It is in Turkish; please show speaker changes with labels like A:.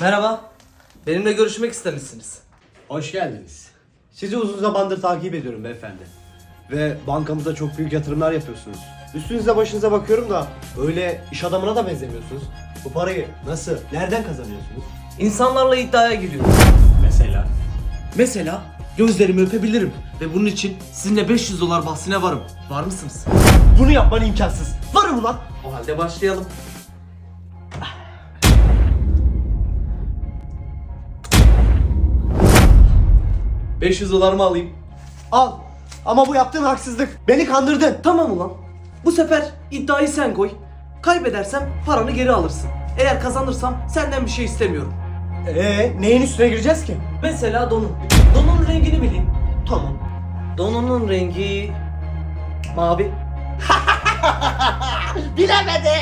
A: Merhaba. Benimle görüşmek istemişsiniz.
B: Hoş geldiniz. Sizi uzun zamandır takip ediyorum beyefendi. Ve bankamıza çok büyük yatırımlar yapıyorsunuz. Üstünüze başınıza bakıyorum da öyle iş adamına da benzemiyorsunuz. Bu parayı nasıl, nereden kazanıyorsunuz?
A: İnsanlarla iddiaya giriyorum.
B: Mesela?
A: Mesela gözlerimi öpebilirim ve bunun için sizinle 500 dolar bahsine varım. Var mısınız?
B: Bunu yapman imkansız. Varım ulan.
A: O halde başlayalım. ...500 dolarımı alayım.
B: Al. Ama bu yaptığın haksızlık. Beni kandırdın.
A: Tamam ulan. Bu sefer iddiayı sen koy. Kaybedersem paranı geri alırsın. Eğer kazanırsam senden bir şey istemiyorum.
B: Ee, neyin üstüne gireceğiz ki?
A: Mesela donun. Donun rengini bileyim.
B: Tamam.
A: Donunun rengi... Mavi.
B: Bilemedi.